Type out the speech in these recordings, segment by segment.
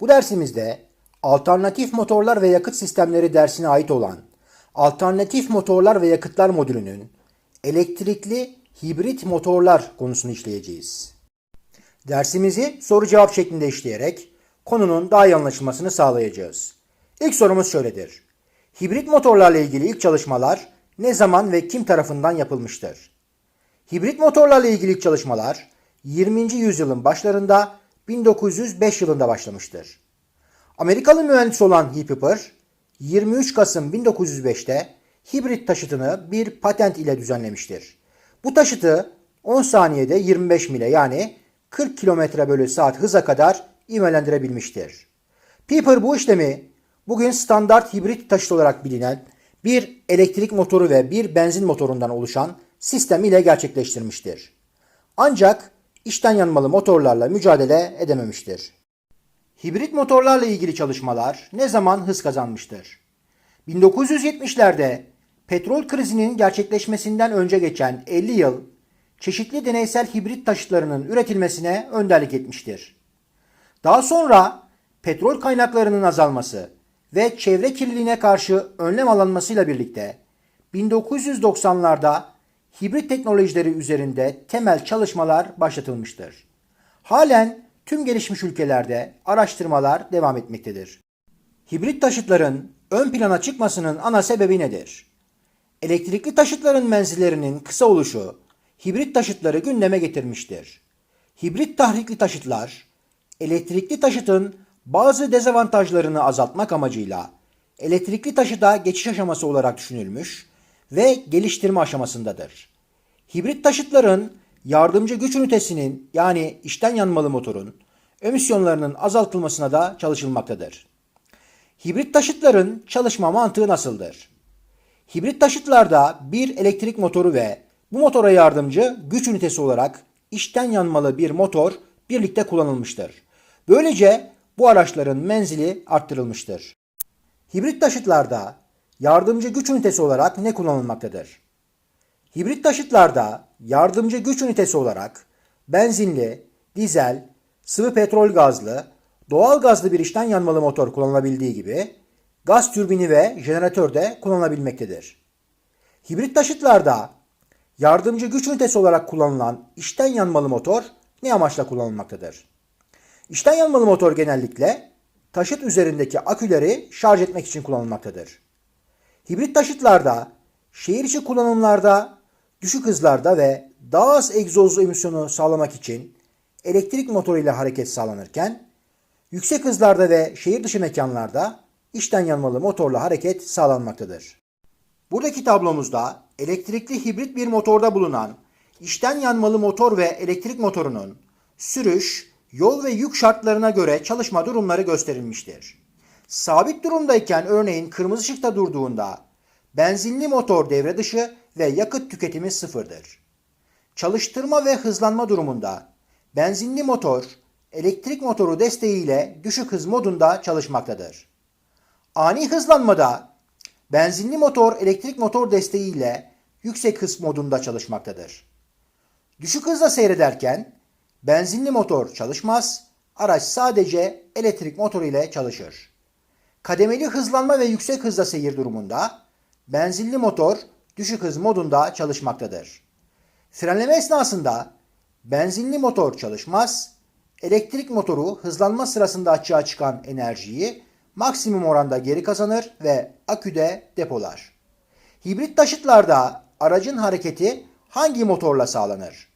Bu dersimizde alternatif motorlar ve yakıt sistemleri dersine ait olan alternatif motorlar ve yakıtlar modülünün elektrikli hibrit motorlar konusunu işleyeceğiz. Dersimizi soru cevap şeklinde işleyerek konunun daha iyi anlaşılmasını sağlayacağız. İlk sorumuz şöyledir. Hibrit motorlarla ilgili ilk çalışmalar ne zaman ve kim tarafından yapılmıştır? Hibrit motorlarla ilgili ilk çalışmalar 20. yüzyılın başlarında 1905 yılında başlamıştır. Amerikalı mühendis olan Hugh Piper 23 Kasım 1905'te hibrit taşıtını bir patent ile düzenlemiştir. Bu taşıtı 10 saniyede 25 mile yani 40 km bölü saat hıza kadar ivmelendirebilmiştir. Piper bu işlemi bugün standart hibrit taşıt olarak bilinen bir elektrik motoru ve bir benzin motorundan oluşan sistem ile gerçekleştirmiştir. Ancak içten yanmalı motorlarla mücadele edememiştir. Hibrit motorlarla ilgili çalışmalar ne zaman hız kazanmıştır? 1970'lerde petrol krizinin gerçekleşmesinden önce geçen 50 yıl çeşitli deneysel hibrit taşıtlarının üretilmesine önderlik etmiştir. Daha sonra petrol kaynaklarının azalması ve çevre kirliliğine karşı önlem alınmasıyla birlikte 1990'larda hibrit teknolojileri üzerinde temel çalışmalar başlatılmıştır. Halen tüm gelişmiş ülkelerde araştırmalar devam etmektedir. Hibrit taşıtların ön plana çıkmasının ana sebebi nedir? Elektrikli taşıtların menzillerinin kısa oluşu hibrit taşıtları gündeme getirmiştir. Hibrit tahrikli taşıtlar elektrikli taşıtın bazı dezavantajlarını azaltmak amacıyla elektrikli taşıta geçiş aşaması olarak düşünülmüş ve geliştirme aşamasındadır. Hibrit taşıtların yardımcı güç ünitesinin yani içten yanmalı motorun emisyonlarının azaltılmasına da çalışılmaktadır. Hibrit taşıtların çalışma mantığı nasıldır? Hibrit taşıtlarda bir elektrik motoru ve bu motora yardımcı güç ünitesi olarak içten yanmalı bir motor birlikte kullanılmıştır. Böylece bu araçların menzili arttırılmıştır. Hibrit taşıtlarda yardımcı güç ünitesi olarak ne kullanılmaktadır? Hibrit taşıtlarda yardımcı güç ünitesi olarak benzinli, dizel, sıvı petrol gazlı, doğal gazlı bir içten yanmalı motor kullanılabildiği gibi gaz türbini ve jeneratör de kullanılabilmektedir. Hibrit taşıtlarda yardımcı güç ünitesi olarak kullanılan içten yanmalı motor ne amaçla kullanılmaktadır? İçten yanmalı motor genellikle taşıt üzerindeki aküleri şarj etmek için kullanılmaktadır. Hibrit taşıtlarda şehir içi kullanımlarda düşük hızlarda ve daha az egzozlu emisyonu sağlamak için elektrik motoru ile hareket sağlanırken yüksek hızlarda ve şehir dışı mekanlarda içten yanmalı motorla hareket sağlanmaktadır. Buradaki tablomuzda elektrikli hibrit bir motorda bulunan içten yanmalı motor ve elektrik motorunun sürüş, yol ve yük şartlarına göre çalışma durumları gösterilmiştir. Sabit durumdayken örneğin kırmızı ışıkta durduğunda benzinli motor devre dışı ve yakıt tüketimi sıfırdır. Çalıştırma ve hızlanma durumunda benzinli motor elektrik motoru desteğiyle düşük hız modunda çalışmaktadır. Ani hızlanmada benzinli motor elektrik motor desteğiyle yüksek hız modunda çalışmaktadır. Düşük hızla seyrederken benzinli motor çalışmaz, araç sadece elektrik motoru ile çalışır. Kademeli hızlanma ve yüksek hızla seyir durumunda benzinli motor düşük hız modunda çalışmaktadır. Frenleme esnasında benzinli motor çalışmaz, elektrik motoru hızlanma sırasında açığa çıkan enerjiyi maksimum oranda geri kazanır ve aküde depolar. Hibrit taşıtlarda aracın hareketi hangi motorla sağlanır?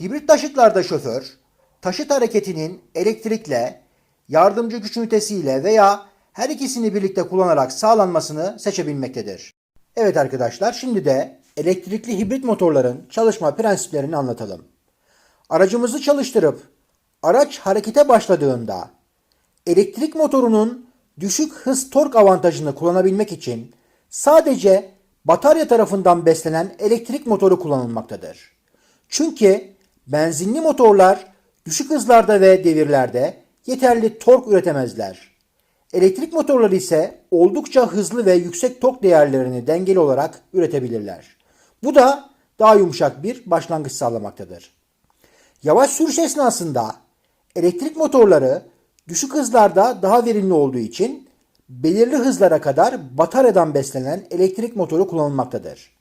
Hibrit taşıtlarda şoför, taşıt hareketinin elektrikle, yardımcı güç ünitesiyle veya her ikisini birlikte kullanarak sağlanmasını seçebilmektedir. Evet arkadaşlar şimdi de elektrikli hibrit motorların çalışma prensiplerini anlatalım. Aracımızı çalıştırıp araç harekete başladığında elektrik motorunun düşük hız tork avantajını kullanabilmek için sadece batarya tarafından beslenen elektrik motoru kullanılmaktadır. Çünkü benzinli motorlar düşük hızlarda ve devirlerde yeterli tork üretemezler. Elektrik motorları ise oldukça hızlı ve yüksek tork değerlerini dengeli olarak üretebilirler. Bu da daha yumuşak bir başlangıç sağlamaktadır. Yavaş sürüş esnasında elektrik motorları Düşük hızlarda daha verimli olduğu için belirli hızlara kadar bataryadan beslenen elektrik motoru kullanılmaktadır.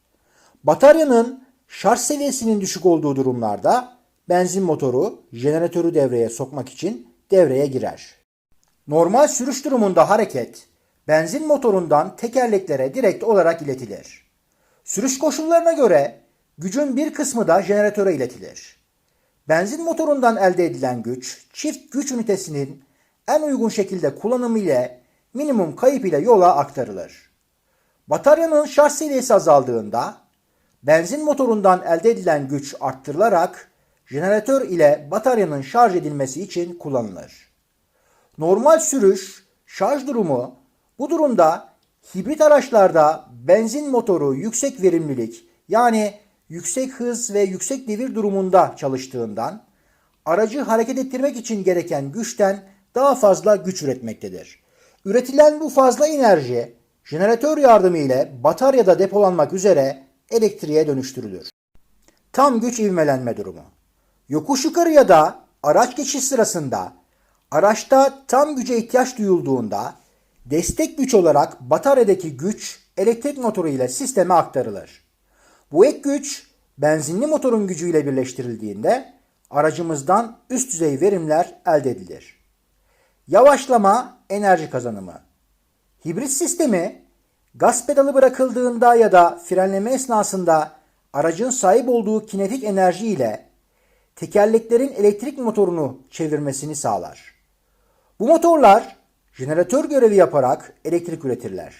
Bataryanın şarj seviyesinin düşük olduğu durumlarda benzin motoru jeneratörü devreye sokmak için devreye girer. Normal sürüş durumunda hareket benzin motorundan tekerleklere direkt olarak iletilir. Sürüş koşullarına göre gücün bir kısmı da jeneratöre iletilir. Benzin motorundan elde edilen güç çift güç ünitesinin en uygun şekilde kullanımı ile minimum kayıp ile yola aktarılır. Bataryanın şarj seviyesi azaldığında benzin motorundan elde edilen güç arttırılarak jeneratör ile bataryanın şarj edilmesi için kullanılır. Normal sürüş, şarj durumu bu durumda hibrit araçlarda benzin motoru yüksek verimlilik yani yüksek hız ve yüksek devir durumunda çalıştığından aracı hareket ettirmek için gereken güçten daha fazla güç üretmektedir. Üretilen bu fazla enerji jeneratör yardımı ile bataryada depolanmak üzere elektriğe dönüştürülür. Tam güç ivmelenme durumu. Yokuş yukarı ya da araç geçiş sırasında araçta tam güce ihtiyaç duyulduğunda destek güç olarak bataryadaki güç elektrik motoru ile sisteme aktarılır. Bu ek güç benzinli motorun gücüyle birleştirildiğinde aracımızdan üst düzey verimler elde edilir. Yavaşlama enerji kazanımı. Hibrit sistemi gaz pedalı bırakıldığında ya da frenleme esnasında aracın sahip olduğu kinetik enerji ile tekerleklerin elektrik motorunu çevirmesini sağlar. Bu motorlar jeneratör görevi yaparak elektrik üretirler.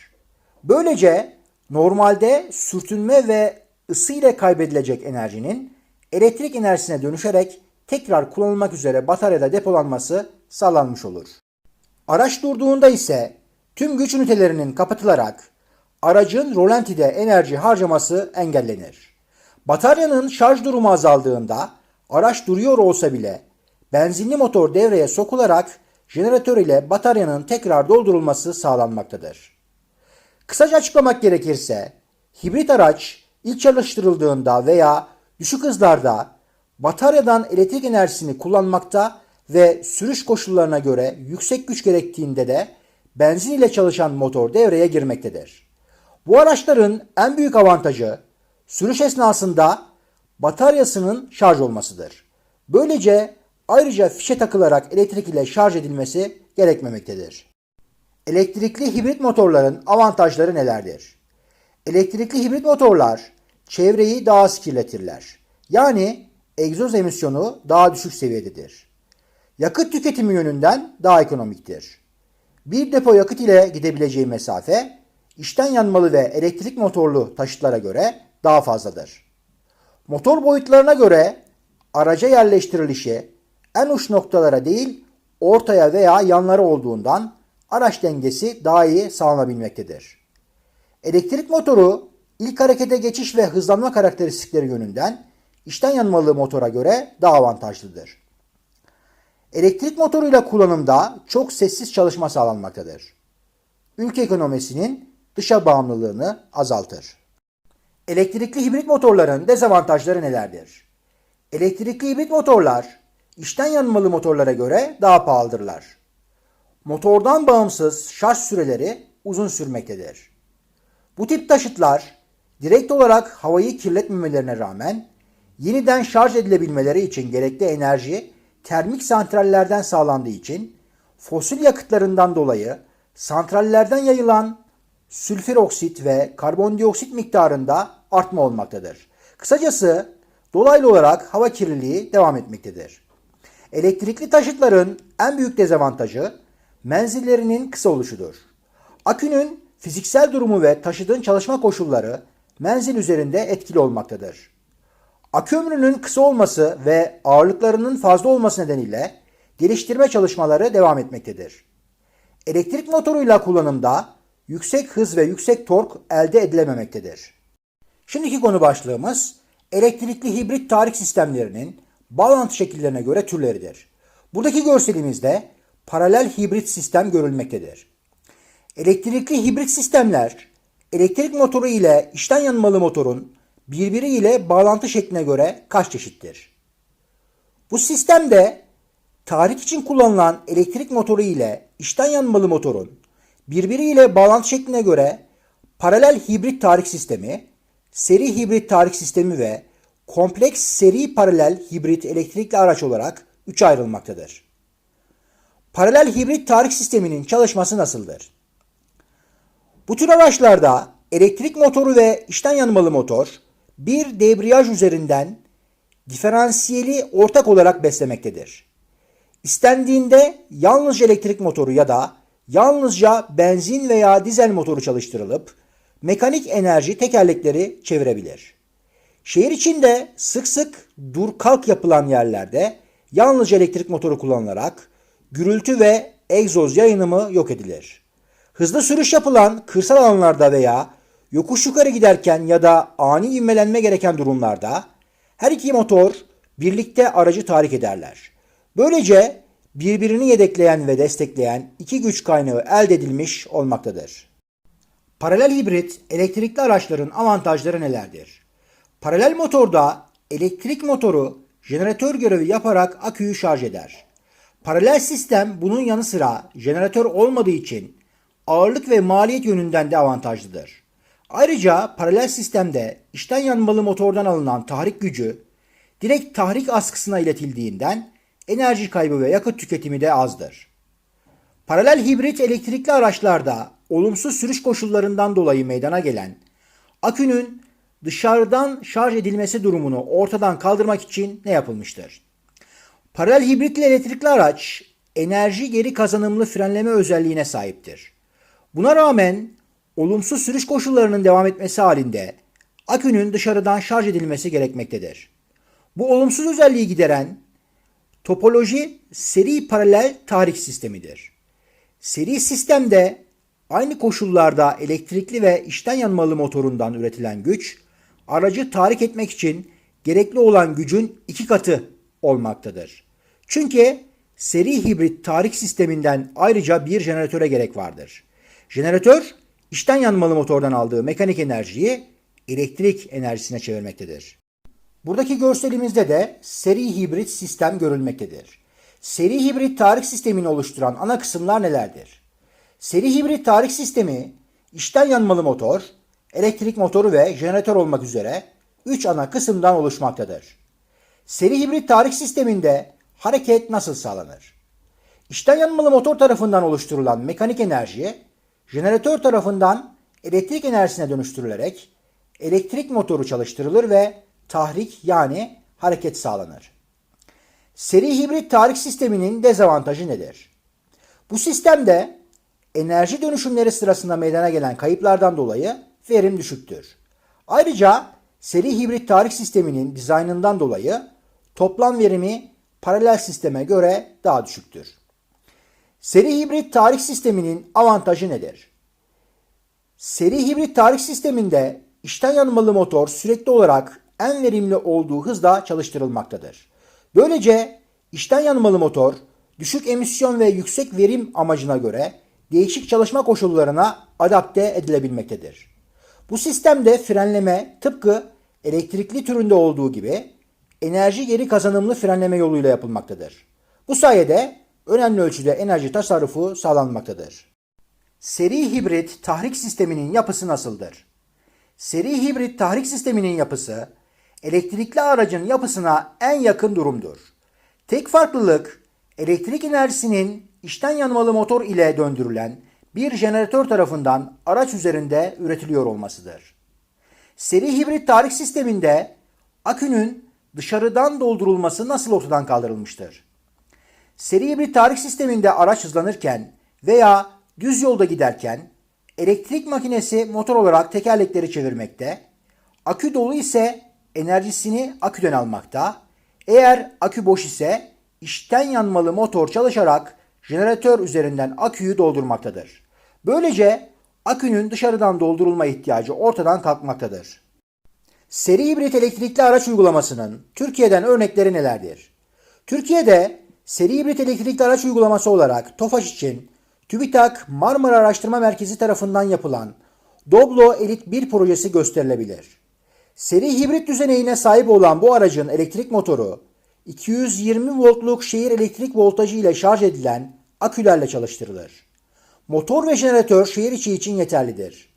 Böylece normalde sürtünme ve ısı ile kaybedilecek enerjinin elektrik enerjisine dönüşerek tekrar kullanılmak üzere bataryada depolanması sağlanmış olur. Araç durduğunda ise tüm güç ünitelerinin kapatılarak aracın rolantide enerji harcaması engellenir. Bataryanın şarj durumu azaldığında araç duruyor olsa bile benzinli motor devreye sokularak jeneratör ile bataryanın tekrar doldurulması sağlanmaktadır. Kısaca açıklamak gerekirse hibrit araç ilk çalıştırıldığında veya düşük hızlarda bataryadan elektrik enerjisini kullanmakta ve sürüş koşullarına göre yüksek güç gerektiğinde de benzin ile çalışan motor devreye girmektedir. Bu araçların en büyük avantajı sürüş esnasında bataryasının şarj olmasıdır. Böylece ayrıca fişe takılarak elektrik ile şarj edilmesi gerekmemektedir. Elektrikli hibrit motorların avantajları nelerdir? Elektrikli hibrit motorlar çevreyi daha az kirletirler. Yani egzoz emisyonu daha düşük seviyededir. Yakıt tüketimi yönünden daha ekonomiktir. Bir depo yakıt ile gidebileceği mesafe içten yanmalı ve elektrik motorlu taşıtlara göre daha fazladır. Motor boyutlarına göre araca yerleştirilişi en uç noktalara değil ortaya veya yanlara olduğundan araç dengesi daha iyi sağlanabilmektedir. Elektrik motoru ilk harekete geçiş ve hızlanma karakteristikleri yönünden içten yanmalı motora göre daha avantajlıdır. Elektrik motoruyla kullanımda çok sessiz çalışma sağlanmaktadır. Ülke ekonomisinin dışa bağımlılığını azaltır. Elektrikli hibrit motorların dezavantajları nelerdir? Elektrikli hibrit motorlar içten yanmalı motorlara göre daha pahalıdırlar. Motordan bağımsız şarj süreleri uzun sürmektedir. Bu tip taşıtlar direkt olarak havayı kirletmemelerine rağmen yeniden şarj edilebilmeleri için gerekli enerji termik santrallerden sağlandığı için fosil yakıtlarından dolayı santrallerden yayılan sülfür oksit ve karbondioksit miktarında artma olmaktadır. Kısacası dolaylı olarak hava kirliliği devam etmektedir. Elektrikli taşıtların en büyük dezavantajı menzillerinin kısa oluşudur. Akünün fiziksel durumu ve taşıdığın çalışma koşulları menzil üzerinde etkili olmaktadır. Akü ömrünün kısa olması ve ağırlıklarının fazla olması nedeniyle geliştirme çalışmaları devam etmektedir. Elektrik motoruyla kullanımda yüksek hız ve yüksek tork elde edilememektedir. Şimdiki konu başlığımız elektrikli hibrit tarih sistemlerinin bağlantı şekillerine göre türleridir. Buradaki görselimizde paralel hibrit sistem görülmektedir. Elektrikli hibrit sistemler elektrik motoru ile içten yanmalı motorun birbiriyle bağlantı şekline göre kaç çeşittir? Bu sistemde Tahrik için kullanılan elektrik motoru ile içten yanmalı motorun birbiriyle bağlantı şekline göre paralel hibrit tahrik sistemi, seri hibrit tahrik sistemi ve kompleks seri paralel hibrit elektrikli araç olarak üçe ayrılmaktadır. Paralel hibrit tahrik sisteminin çalışması nasıldır? Bu tür araçlarda elektrik motoru ve içten yanmalı motor bir debriyaj üzerinden diferansiyeli ortak olarak beslemektedir. İstendiğinde yalnızca elektrik motoru ya da yalnızca benzin veya dizel motoru çalıştırılıp mekanik enerji tekerlekleri çevirebilir. Şehir içinde sık sık dur kalk yapılan yerlerde yalnızca elektrik motoru kullanılarak gürültü ve egzoz yayınımı yok edilir. Hızlı sürüş yapılan kırsal alanlarda veya yokuş yukarı giderken ya da ani ivmelenme gereken durumlarda her iki motor birlikte aracı tahrik ederler. Böylece birbirini yedekleyen ve destekleyen iki güç kaynağı elde edilmiş olmaktadır. Paralel hibrit elektrikli araçların avantajları nelerdir? Paralel motorda elektrik motoru jeneratör görevi yaparak aküyü şarj eder. Paralel sistem bunun yanı sıra jeneratör olmadığı için ağırlık ve maliyet yönünden de avantajlıdır. Ayrıca paralel sistemde içten yanmalı motordan alınan tahrik gücü direkt tahrik askısına iletildiğinden enerji kaybı ve yakıt tüketimi de azdır. Paralel hibrit elektrikli araçlarda olumsuz sürüş koşullarından dolayı meydana gelen akünün dışarıdan şarj edilmesi durumunu ortadan kaldırmak için ne yapılmıştır? Paralel hibritli elektrikli araç enerji geri kazanımlı frenleme özelliğine sahiptir. Buna rağmen olumsuz sürüş koşullarının devam etmesi halinde akünün dışarıdan şarj edilmesi gerekmektedir. Bu olumsuz özelliği gideren topoloji seri paralel tahrik sistemidir. Seri sistemde aynı koşullarda elektrikli ve içten yanmalı motorundan üretilen güç aracı tahrik etmek için gerekli olan gücün iki katı olmaktadır. Çünkü seri hibrit tahrik sisteminden ayrıca bir jeneratöre gerek vardır. Jeneratör içten yanmalı motordan aldığı mekanik enerjiyi elektrik enerjisine çevirmektedir. Buradaki görselimizde de seri hibrit sistem görülmektedir. Seri hibrit tahrik sistemini oluşturan ana kısımlar nelerdir? Seri hibrit tahrik sistemi içten yanmalı motor, elektrik motoru ve jeneratör olmak üzere 3 ana kısımdan oluşmaktadır. Seri hibrit tahrik sisteminde hareket nasıl sağlanır? İçten yanmalı motor tarafından oluşturulan mekanik enerji jeneratör tarafından elektrik enerjisine dönüştürülerek elektrik motoru çalıştırılır ve tahrik yani hareket sağlanır. Seri hibrit tahrik sisteminin dezavantajı nedir? Bu sistemde enerji dönüşümleri sırasında meydana gelen kayıplardan dolayı verim düşüktür. Ayrıca seri hibrit tahrik sisteminin dizaynından dolayı toplam verimi paralel sisteme göre daha düşüktür. Seri hibrit tahrik sisteminin avantajı nedir? Seri hibrit tahrik sisteminde içten yanmalı motor sürekli olarak en verimli olduğu hızda çalıştırılmaktadır. Böylece içten yanmalı motor düşük emisyon ve yüksek verim amacına göre değişik çalışma koşullarına adapte edilebilmektedir. Bu sistemde frenleme tıpkı elektrikli türünde olduğu gibi enerji geri kazanımlı frenleme yoluyla yapılmaktadır. Bu sayede önemli ölçüde enerji tasarrufu sağlanmaktadır. Seri hibrit tahrik sisteminin yapısı nasıldır? Seri hibrit tahrik sisteminin yapısı elektrikli aracın yapısına en yakın durumdur. Tek farklılık elektrik enerjisinin içten yanmalı motor ile döndürülen bir jeneratör tarafından araç üzerinde üretiliyor olmasıdır. Seri hibrit tahrik sisteminde akünün dışarıdan doldurulması nasıl ortadan kaldırılmıştır? Seri hibrit tahrik sisteminde araç hızlanırken veya düz yolda giderken elektrik makinesi motor olarak tekerlekleri çevirmekte, akü dolu ise enerjisini aküden almakta, eğer akü boş ise içten yanmalı motor çalışarak jeneratör üzerinden aküyü doldurmaktadır. Böylece akünün dışarıdan doldurulma ihtiyacı ortadan kalkmaktadır. Seri hibrit elektrikli araç uygulamasının Türkiye'den örnekleri nelerdir? Türkiye'de seri hibrit elektrikli araç uygulaması olarak TOFAŞ için TÜBİTAK Marmara Araştırma Merkezi tarafından yapılan Doblo Elit 1 projesi gösterilebilir. Seri hibrit düzeneğine sahip olan bu aracın elektrik motoru 220 voltluk şehir elektrik voltajı ile şarj edilen akülerle çalıştırılır. Motor ve jeneratör şehir içi için yeterlidir.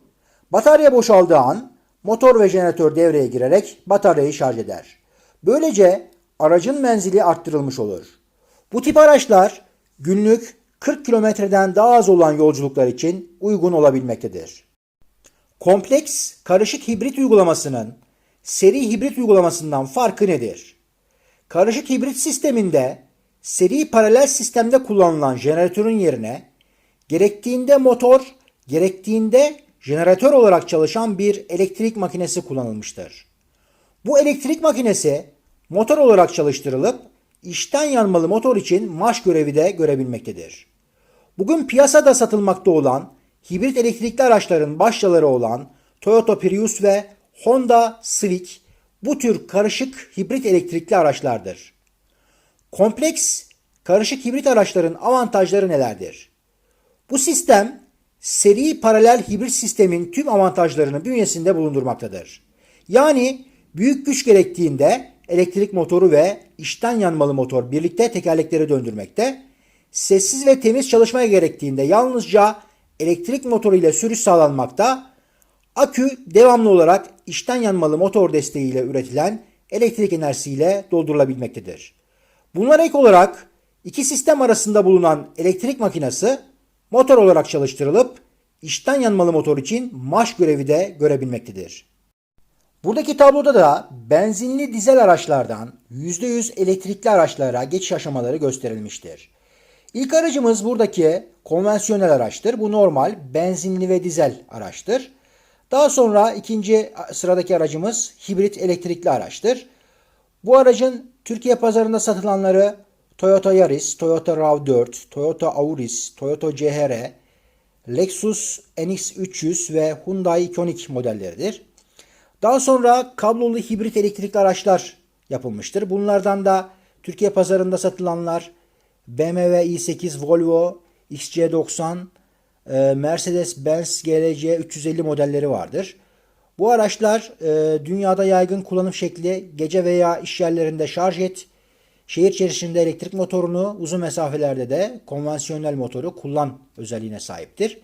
Batarya boşaldığı an motor ve jeneratör devreye girerek bataryayı şarj eder. Böylece aracın menzili arttırılmış olur. Bu tip araçlar günlük 40 kilometreden daha az olan yolculuklar için uygun olabilmektedir. Kompleks karışık hibrit uygulamasının seri hibrit uygulamasından farkı nedir? Karışık hibrit sisteminde seri paralel sistemde kullanılan jeneratörün yerine gerektiğinde motor, gerektiğinde jeneratör olarak çalışan bir elektrik makinesi kullanılmıştır. Bu elektrik makinesi motor olarak çalıştırılıp içten yanmalı motor için marş görevi de görebilmektedir. Bugün piyasada satılmakta olan hibrit elektrikli araçların başyaları olan Toyota Prius ve Honda Civic bu tür karışık hibrit elektrikli araçlardır. Kompleks karışık hibrit araçların avantajları nelerdir? Bu sistem seri paralel hibrit sistemin tüm avantajlarını bünyesinde bulundurmaktadır. Yani büyük güç gerektiğinde elektrik motoru ve içten yanmalı motor birlikte tekerlekleri döndürmekte, sessiz ve temiz çalışmaya gerektiğinde yalnızca elektrik motoru ile sürüş sağlanmakta, akü devamlı olarak içten yanmalı motor desteğiyle üretilen elektrik enerjisiyle doldurulabilmektedir. Bunlara ek olarak iki sistem arasında bulunan elektrik makinesi motor olarak çalıştırılıp içten yanmalı motor için marş görevi de görebilmektedir. Buradaki tabloda da benzinli dizel araçlardan %100 elektrikli araçlara geçiş aşamaları gösterilmiştir. İlk aracımız buradaki konvansiyonel araçtır. Bu normal benzinli ve dizel araçtır. Daha sonra ikinci sıradaki aracımız hibrit elektrikli araçtır. Bu aracın Türkiye pazarında satılanları Toyota Yaris, Toyota RAV4, Toyota Auris, Toyota CHR, Lexus NX300 ve Hyundai Ioniq modelleridir. Daha sonra kablolu hibrit elektrikli araçlar yapılmıştır. Bunlardan da Türkiye pazarında satılanlar BMW i8, Volvo XC90, e, Mercedes-Benz GLC 350 modelleri vardır. Bu araçlar e, dünyada yaygın kullanım şekli gece veya iş yerlerinde şarj et, şehir içerisinde elektrik motorunu, uzun mesafelerde de konvansiyonel motoru kullan özelliğine sahiptir.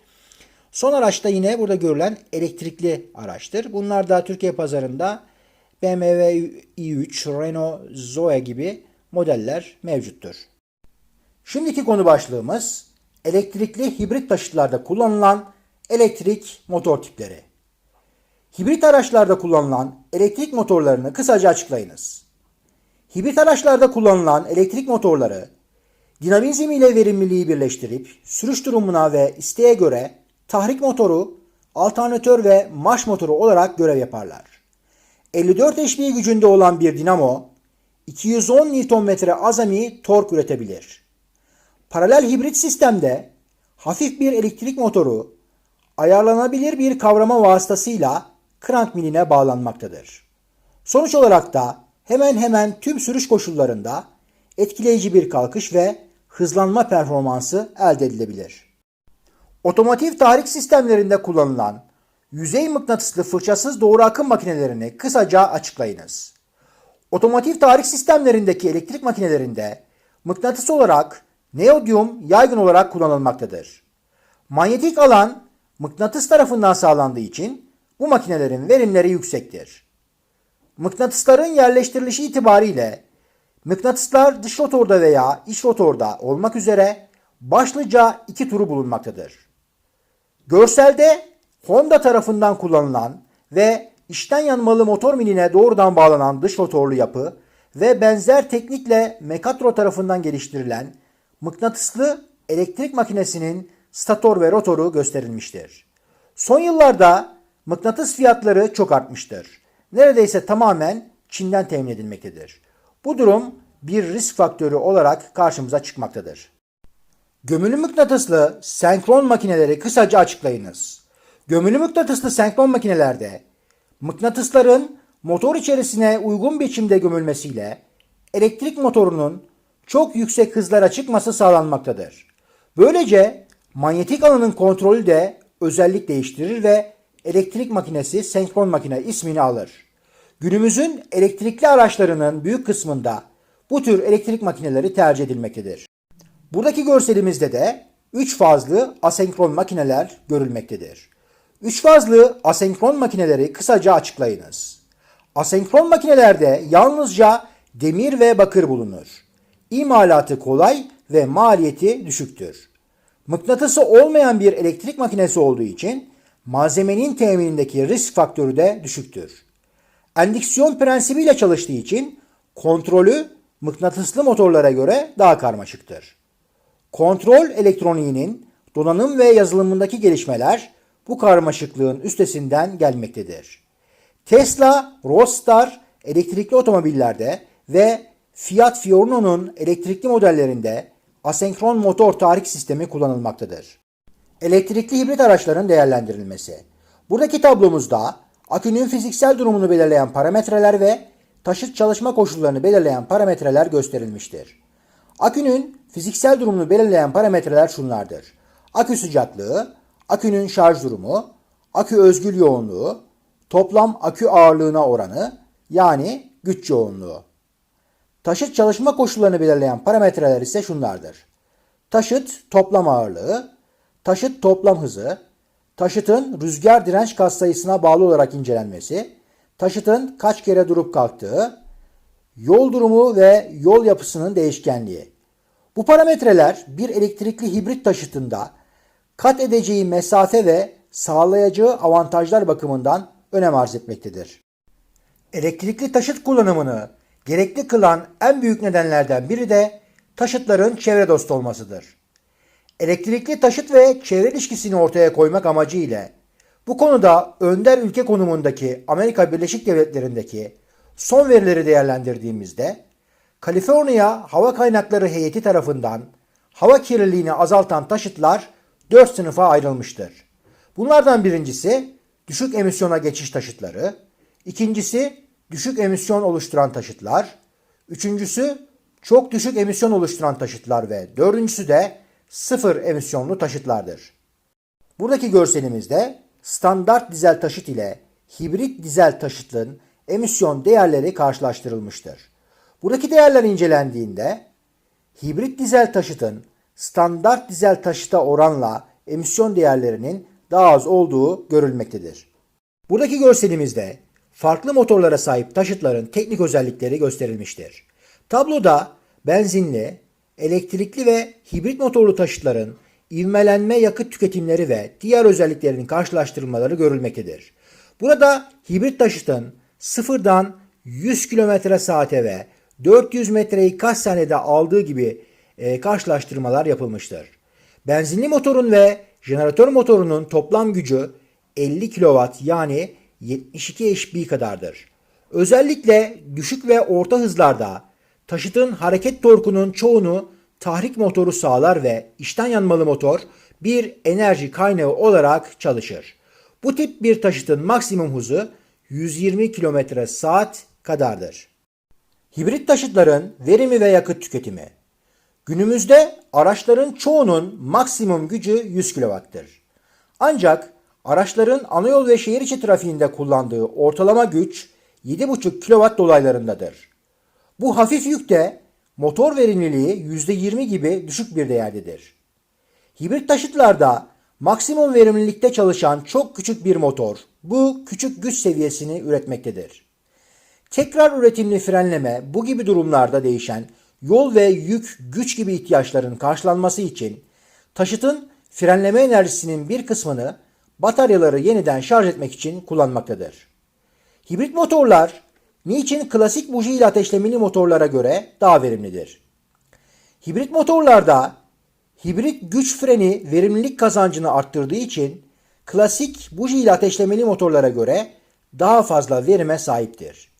Son araçta yine burada görülen elektrikli araçtır. Bunlar da Türkiye pazarında BMW i3, Renault Zoe gibi modeller mevcuttur. Şimdiki konu başlığımız elektrikli hibrit taşıtlarda kullanılan elektrik motor tipleri. Hibrit araçlarda kullanılan elektrik motorlarını kısaca açıklayınız. Hibrit araçlarda kullanılan elektrik motorları dinamizm ile verimliliği birleştirip sürüş durumuna ve isteğe göre tahrik motoru, alternatör ve marş motoru olarak görev yaparlar. 54 HP gücünde olan bir dinamo 210 Nm azami tork üretebilir. Paralel hibrit sistemde hafif bir elektrik motoru ayarlanabilir bir kavrama vasıtasıyla krank miline bağlanmaktadır. Sonuç olarak da hemen hemen tüm sürüş koşullarında etkileyici bir kalkış ve hızlanma performansı elde edilebilir. Otomotiv tahrik sistemlerinde kullanılan yüzey mıknatıslı fırçasız doğru akım makinelerini kısaca açıklayınız. Otomotiv tahrik sistemlerindeki elektrik makinelerinde mıknatıs olarak neodyum yaygın olarak kullanılmaktadır. Manyetik alan mıknatıs tarafından sağlandığı için bu makinelerin verimleri yüksektir. Mıknatısların yerleştirilişi itibariyle mıknatıslar dış rotorda veya iç rotorda olmak üzere başlıca iki turu bulunmaktadır. Görselde Honda tarafından kullanılan ve içten yanmalı motor miline doğrudan bağlanan dış rotorlu yapı ve benzer teknikle Mekatro tarafından geliştirilen mıknatıslı elektrik makinesinin stator ve rotoru gösterilmiştir. Son yıllarda mıknatıs fiyatları çok artmıştır. Neredeyse tamamen Çin'den temin edilmektedir. Bu durum bir risk faktörü olarak karşımıza çıkmaktadır. Gömülü mıknatıslı senkron makineleri kısaca açıklayınız. Gömülü mıknatıslı senkron makinelerde mıknatısların motor içerisine uygun biçimde gömülmesiyle elektrik motorunun çok yüksek hızlara çıkması sağlanmaktadır. Böylece manyetik alanın kontrolü de özellik değiştirir ve elektrik makinesi senkron makine ismini alır. Günümüzün elektrikli araçlarının büyük kısmında bu tür elektrik makineleri tercih edilmektedir. Buradaki görselimizde de 3 fazlı asenkron makineler görülmektedir. 3 fazlı asenkron makineleri kısaca açıklayınız. Asenkron makinelerde yalnızca demir ve bakır bulunur. İmalatı kolay ve maliyeti düşüktür. Mıknatısı olmayan bir elektrik makinesi olduğu için malzemenin teminindeki risk faktörü de düşüktür. Endüksiyon prensibiyle çalıştığı için kontrolü mıknatıslı motorlara göre daha karmaşıktır. Kontrol elektroniğinin donanım ve yazılımındaki gelişmeler bu karmaşıklığın üstesinden gelmektedir. Tesla, Roadster elektrikli otomobillerde ve Fiat Fiorino'nun elektrikli modellerinde asenkron motor tahrik sistemi kullanılmaktadır. Elektrikli hibrit araçların değerlendirilmesi. Buradaki tablomuzda akünün fiziksel durumunu belirleyen parametreler ve taşıt çalışma koşullarını belirleyen parametreler gösterilmiştir. Akünün fiziksel durumunu belirleyen parametreler şunlardır. Akü sıcaklığı, akünün şarj durumu, akü özgül yoğunluğu, toplam akü ağırlığına oranı yani güç yoğunluğu. Taşıt çalışma koşullarını belirleyen parametreler ise şunlardır. Taşıt toplam ağırlığı, taşıt toplam hızı, taşıtın rüzgar direnç katsayısına bağlı olarak incelenmesi, taşıtın kaç kere durup kalktığı, yol durumu ve yol yapısının değişkenliği. Bu parametreler bir elektrikli hibrit taşıtında kat edeceği mesafe ve sağlayacağı avantajlar bakımından önem arz etmektedir. Elektrikli taşıt kullanımını gerekli kılan en büyük nedenlerden biri de taşıtların çevre dostu olmasıdır. Elektrikli taşıt ve çevre ilişkisini ortaya koymak amacı ile bu konuda önder ülke konumundaki Amerika Birleşik Devletleri'ndeki son verileri değerlendirdiğimizde Kaliforniya Hava Kaynakları Heyeti tarafından hava kirliliğini azaltan taşıtlar 4 sınıfa ayrılmıştır. Bunlardan birincisi düşük emisyona geçiş taşıtları, ikincisi düşük emisyon oluşturan taşıtlar, üçüncüsü çok düşük emisyon oluşturan taşıtlar ve dördüncüsü de sıfır emisyonlu taşıtlardır. Buradaki görselimizde standart dizel taşıt ile hibrit dizel taşıtın emisyon değerleri karşılaştırılmıştır. Buradaki değerler incelendiğinde hibrit dizel taşıtın standart dizel taşıta oranla emisyon değerlerinin daha az olduğu görülmektedir. Buradaki görselimizde farklı motorlara sahip taşıtların teknik özellikleri gösterilmiştir. Tabloda benzinli, elektrikli ve hibrit motorlu taşıtların ivmelenme yakıt tüketimleri ve diğer özelliklerinin karşılaştırılmaları görülmektedir. Burada hibrit taşıtın sıfırdan 100 km saate ve 400 metreyi kaç saniyede aldığı gibi e, karşılaştırmalar yapılmıştır. Benzinli motorun ve jeneratör motorunun toplam gücü 50 kW yani 72 HP kadardır. Özellikle düşük ve orta hızlarda taşıtın hareket torkunun çoğunu tahrik motoru sağlar ve içten yanmalı motor bir enerji kaynağı olarak çalışır. Bu tip bir taşıtın maksimum hızı 120 km saat kadardır. Hibrit taşıtların verimi ve yakıt tüketimi. Günümüzde araçların çoğunun maksimum gücü 100 kW'tır. Ancak araçların anayol ve şehir içi trafiğinde kullandığı ortalama güç 7,5 kW dolaylarındadır. Bu hafif yük de motor verimliliği %20 gibi düşük bir değerdedir. Hibrit taşıtlarda maksimum verimlilikte çalışan çok küçük bir motor bu küçük güç seviyesini üretmektedir. Tekrar üretimli frenleme bu gibi durumlarda değişen yol ve yük güç gibi ihtiyaçların karşılanması için taşıtın frenleme enerjisinin bir kısmını bataryaları yeniden şarj etmek için kullanmaktadır. Hibrit motorlar niçin klasik buji ile ateşlemeli motorlara göre daha verimlidir? Hibrit motorlarda hibrit güç freni verimlilik kazancını arttırdığı için klasik buji ile ateşlemeli motorlara göre daha fazla verime sahiptir.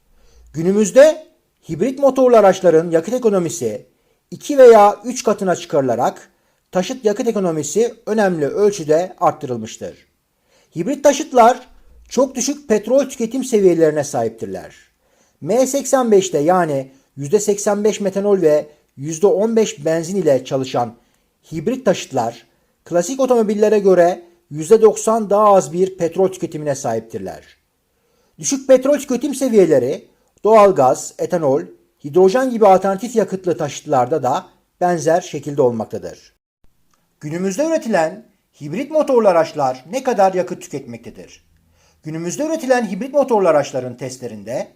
Günümüzde hibrit motorlu araçların yakıt ekonomisi 2 veya 3 katına çıkarılarak taşıt yakıt ekonomisi önemli ölçüde arttırılmıştır. Hibrit taşıtlar çok düşük petrol tüketim seviyelerine sahiptirler. M85'te yani %85 metanol ve %15 benzin ile çalışan hibrit taşıtlar klasik otomobillere göre %90 daha az bir petrol tüketimine sahiptirler. Düşük petrol tüketim seviyeleri doğalgaz, etanol, hidrojen gibi alternatif yakıtlı taşıtlarda da benzer şekilde olmaktadır. Günümüzde üretilen hibrit motorlu araçlar ne kadar yakıt tüketmektedir? Günümüzde üretilen hibrit motorlu araçların testlerinde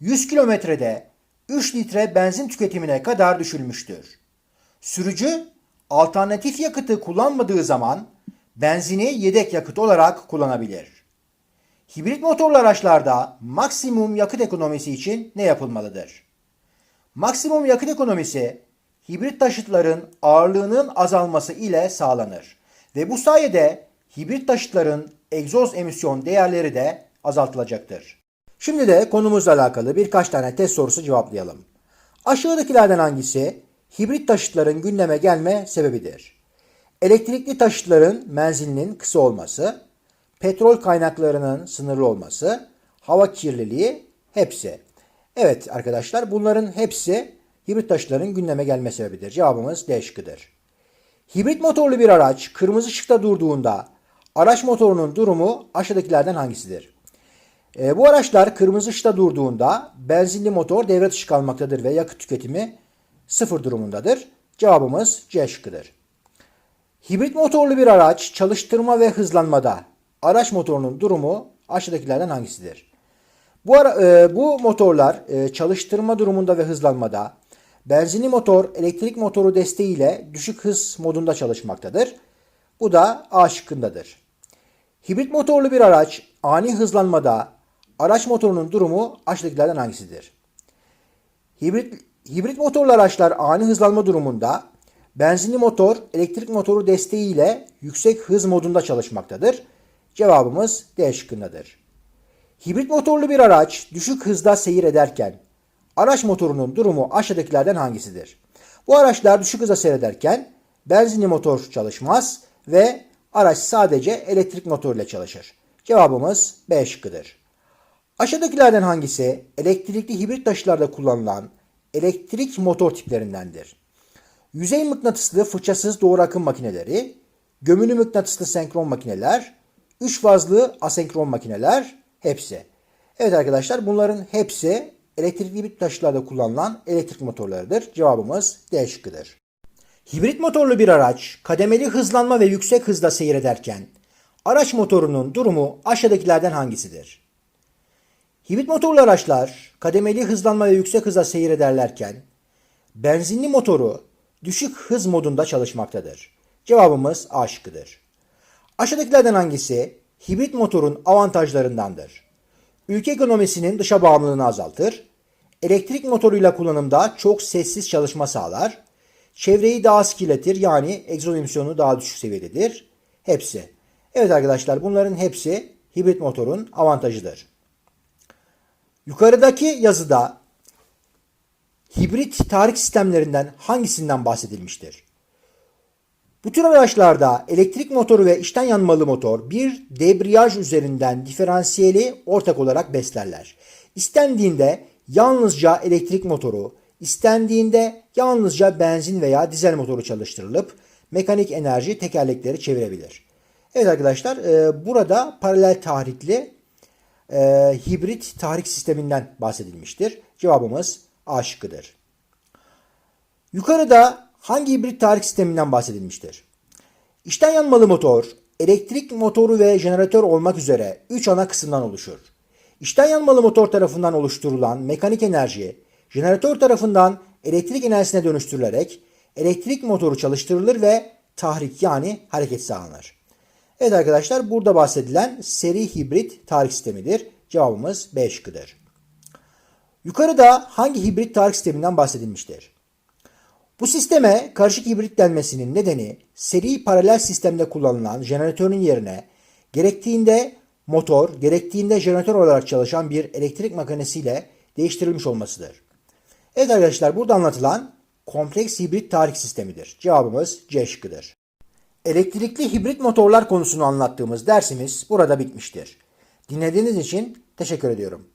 100 kilometrede 3 litre benzin tüketimine kadar düşülmüştür. Sürücü alternatif yakıtı kullanmadığı zaman benzini yedek yakıt olarak kullanabilir. Hibrit motorlu araçlarda maksimum yakıt ekonomisi için ne yapılmalıdır? Maksimum yakıt ekonomisi hibrit taşıtların ağırlığının azalması ile sağlanır ve bu sayede hibrit taşıtların egzoz emisyon değerleri de azaltılacaktır. Şimdi de konumuzla alakalı birkaç tane test sorusu cevaplayalım. Aşağıdakilerden hangisi hibrit taşıtların gündeme gelme sebebidir? Elektrikli taşıtların menzilinin kısa olması, petrol kaynaklarının sınırlı olması, hava kirliliği hepsi. Evet arkadaşlar bunların hepsi hibrit taşıtların gündeme gelme sebebidir. Cevabımız D şıkkıdır. Hibrit motorlu bir araç kırmızı ışıkta durduğunda araç motorunun durumu aşağıdakilerden hangisidir? E, bu araçlar kırmızı ışıkta durduğunda benzinli motor devre dışı kalmaktadır ve yakıt tüketimi sıfır durumundadır. Cevabımız C şıkkıdır. Hibrit motorlu bir araç çalıştırma ve hızlanmada araç motorunun durumu aşağıdakilerden hangisidir? Bu, ara, e, bu motorlar e, çalıştırma durumunda ve hızlanmada benzinli motor elektrik motoru desteğiyle düşük hız modunda çalışmaktadır. Bu da A şıkkındadır. Hibrit motorlu bir araç ani hızlanmada araç motorunun durumu aşağıdakilerden hangisidir? Hibrit, hibrit motorlu araçlar ani hızlanma durumunda benzinli motor elektrik motoru desteğiyle yüksek hız modunda çalışmaktadır. Cevabımız D şıkkındadır. Hibrit motorlu bir araç düşük hızda seyir ederken araç motorunun durumu aşağıdakilerden hangisidir? Bu araçlar düşük hızda seyrederken benzinli motor çalışmaz ve araç sadece elektrik motor ile çalışır. Cevabımız B şıkkıdır. Aşağıdakilerden hangisi elektrikli hibrit taşıtlarda kullanılan elektrik motor tiplerindendir? Yüzey mıknatıslı fırçasız doğru akım makineleri, gömülü mıknatıslı senkron makineler, üç fazlı asenkron makineler hepsi. Evet arkadaşlar bunların hepsi elektrikli hibrit taşıtlarda kullanılan elektrik motorlarıdır. Cevabımız D şıkkıdır. Hibrit motorlu bir araç kademeli hızlanma ve yüksek hızda seyrederken araç motorunun durumu aşağıdakilerden hangisidir? Hibrit motorlu araçlar kademeli hızlanma ve yüksek hıza seyrederlerken benzinli motoru düşük hız modunda çalışmaktadır. Cevabımız A şıkkıdır. Aşağıdakilerden hangisi hibrit motorun avantajlarındandır? Ülke ekonomisinin dışa bağımlılığını azaltır, elektrik motoruyla kullanımda çok sessiz çalışma sağlar, çevreyi daha az kirletir yani egzoz emisyonu daha düşük seviyededir. Hepsi. Evet arkadaşlar bunların hepsi hibrit motorun avantajıdır. Yukarıdaki yazıda hibrit tarih sistemlerinden hangisinden bahsedilmiştir? Bu tür araçlarda elektrik motoru ve içten yanmalı motor bir debriyaj üzerinden diferansiyeli ortak olarak beslerler. İstendiğinde yalnızca elektrik motoru, istendiğinde yalnızca benzin veya dizel motoru çalıştırılıp mekanik enerji tekerlekleri çevirebilir. Evet arkadaşlar e, burada paralel tahrikli e, hibrit tahrik sisteminden bahsedilmiştir. Cevabımız A şıkkıdır. Yukarıda hangi hibrit tahrik sisteminden bahsedilmiştir? İçten yanmalı motor, elektrik motoru ve jeneratör olmak üzere 3 ana kısımdan oluşur. İçten yanmalı motor tarafından oluşturulan mekanik enerji, jeneratör tarafından elektrik enerjisine dönüştürülerek elektrik motoru çalıştırılır ve tahrik yani hareket sağlanır. Evet arkadaşlar burada bahsedilen seri hibrit tahrik sistemidir. Cevabımız B şıkkıdır. Yukarıda hangi hibrit tahrik sisteminden bahsedilmiştir? Bu sisteme karışık hibrit denmesinin nedeni seri paralel sistemde kullanılan jeneratörün yerine gerektiğinde motor, gerektiğinde jeneratör olarak çalışan bir elektrik makinesiyle değiştirilmiş olmasıdır. Evet arkadaşlar burada anlatılan kompleks hibrit tahrik sistemidir. Cevabımız C şıkkıdır. Elektrikli hibrit motorlar konusunu anlattığımız dersimiz burada bitmiştir. Dinlediğiniz için teşekkür ediyorum.